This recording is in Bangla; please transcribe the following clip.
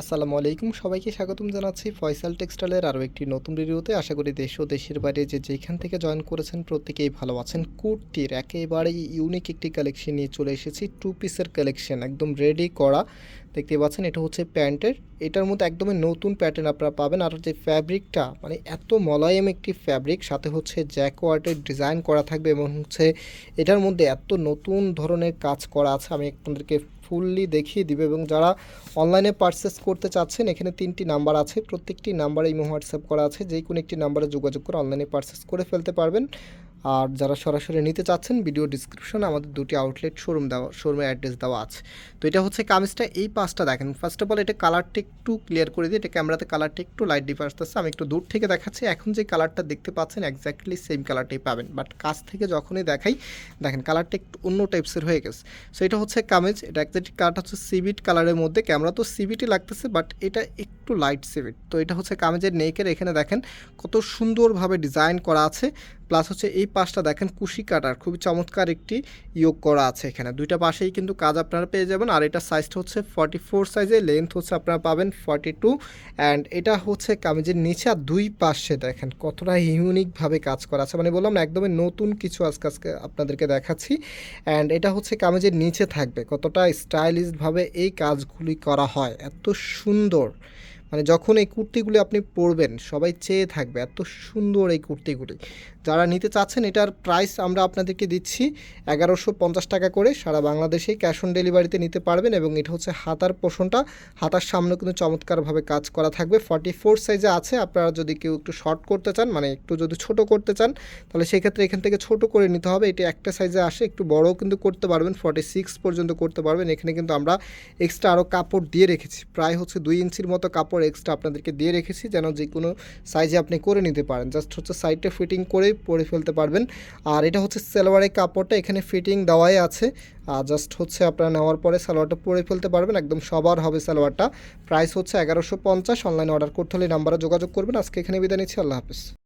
আসসালামু আলাইকুম। সবাইকে স্বাগতম জানাচ্ছি ফয়সাল টেক্সটাইলের আরও একটি নতুন ভিডিওতে আশা করি দেশ ও দেশের বাইরে যে যেখান থেকে জয়েন করেছেন প্রত্যেকেই ভালো আছেন। কুর্তির একেবারেই ইউনিক একটি কালেকশন নিয়ে চলে এসেছি। টু পিসের কালেকশন একদম রেডি করা। দেখতে পাচ্ছেন, এটা হচ্ছে প্যান্টের। এটার মধ্যে একদমই নতুন প্যাটার্ন আপনারা পাবেন। আর যে ফ্যাব্রিকটা মানে এত মলায়েম একটি ফ্যাব্রিক সাথে হচ্ছে জ্যাকওয়ার্টের ডিজাইন করা থাকবে এবং হচ্ছে এটার মধ্যে এত নতুন ধরনের কাজ করা আছে, আমি আপনাদেরকে ফুললি দেখিয়ে দিবে। এবং যারা অনলাইনে পারচেস করতে চাচ্ছেন, এখানে তিনটি নাম্বার আছে। প্রত্যেকটি নাম্বারে ইমো হোয়াটসঅ্যাপ করা আছে। যে কোনো একটি নাম্বারে যোগাযোগ করে অনলাইনে পারচেস করে ফেলতে পারবেন। আর যারা সরাসরি নিতে চাচ্ছেন ভিডিও ডিসক্রিপশনে আমাদের দুটি আউটলেট শোরুম দেওয়া শোরুমের অ্যাড্রেস দেওয়া আছে। তো এটা হচ্ছে কামিজটা, এই পাঁচটা দেখেন। ফার্স্ট অফ অল এটা কালারটা একটু ক্লিয়ার করে দিই। এটা ক্যামেরাতে কালারটা একটু লাইট ডিফারেন্স আসছে আমি একটু দূর থেকে দেখাচ্ছি। এখন যে কালারটা দেখতে পাচ্ছেন এক্স্যাক্টলি সেম কালারটাই পাবেন। বাট কাছ থেকে যখনই দেখাই, দেখেন কালারটা একটু অন্য টাইপসের হয়ে গেছে। সো এটা হচ্ছে কামিজ। এটা এক্স্যাক্টলি কালারটা হচ্ছে সিবিট কালারের মধ্যে। ক্যামেরা তো সিবিটই লাগতেছে বাট এটা একটু লাইট সিবিট তো এটা হচ্ছে কামিজের নেকের এখানে দেখেন কত সুন্দরভাবে ডিজাইন করা আছে। প্লাস হচ্ছে এই পাশটা দেখেন কুশি কাটার, খুবই চমৎকার একটি ইয়োগ করা আছে এখানে। দুইটা পাশেই কিন্তু কাজ আপনারা পেয়ে যাবেন, আর এটা সাইজটা হচ্ছে ফর্টি ফোর সাইজের লেন্থ হচ্ছে আপনারা পাবেন ফর্টি টু অ্যান্ড এটা হচ্ছে কামিজের নিচে আর দুই পাশে দেখেন কতটা ইউনিকভাবে কাজ করা আছে। মানে বললাম একদমই নতুন কিছু আজকে আজকে আপনাদেরকে দেখাচ্ছি অ্যান্ড এটা হচ্ছে কামিজের নিচে থাকবে, কতটা স্টাইলিশভাবে এই কাজগুলি করা হয়, এত সুন্দর। মানে যখন এই কুর্তিগুলি আপনি পরবেন, সবাই চেয়ে থাকবে এত সুন্দর এই কুর্তিগুলি। যারা নিতে চাচ্ছেন এটার প্রাইস আমরা আপনাদেরকে দিচ্ছি এগারোশো পঞ্চাশ টাকা করে, সারা বাংলাদেশেই ক্যাশ অন ডেলিভারিতে নিতে পারবেন এবং এটা হচ্ছে হাতার পোষণটা। হাতার সামনে কিন্তু চমৎকারভাবে কাজ করা থাকবে। ফর্টি ফোর সাইজে আছে, আপনারা যদি কেউ একটু শর্ট করতে চান মানে একটু যদি ছোট করতে চান, তাহলে সেক্ষেত্রে এখান থেকে ছোট করে নিতে হবে। এটি একটা সাইজে আসে, একটু বড়ও কিন্তু করতে পারবেন ফর্টি সিক্স পর্যন্ত করতে পারবেন। এখানে কিন্তু আমরা এক্সট্রা আরও কাপড় দিয়ে রেখেছি। প্রায় হচ্ছে দুই ইঞ্চির মতো কাপড় এক্সট্রা আপনাদেরকে দিয়ে রেখেছি, যেন যে কোনো সাইজে আপনি করে নিতে পারেন। জাস্ট হচ্ছে সাইডটা ফিটিং করেই পরে ফেলতে পারবেন। আর এটা হচ্ছে সালোয়ারের কাপড়টা, এখানে ফিটিং দেওয়াই আছে। আর জাস্ট হচ্ছে আপনারা নেওয়ার পরে সালোয়ারটা পরে ফেলতে পারবেন, একদম সবার হবে সালোয়ারটা প্রাইস হচ্ছে এগারোশো পঞ্চাশ অনলাইনে অর্ডার করতে হলে নাম্বারে যোগাযোগ করবেন। আজকে এখানে বিদায় নিচ্ছি, আল্লাহ হাফিজ।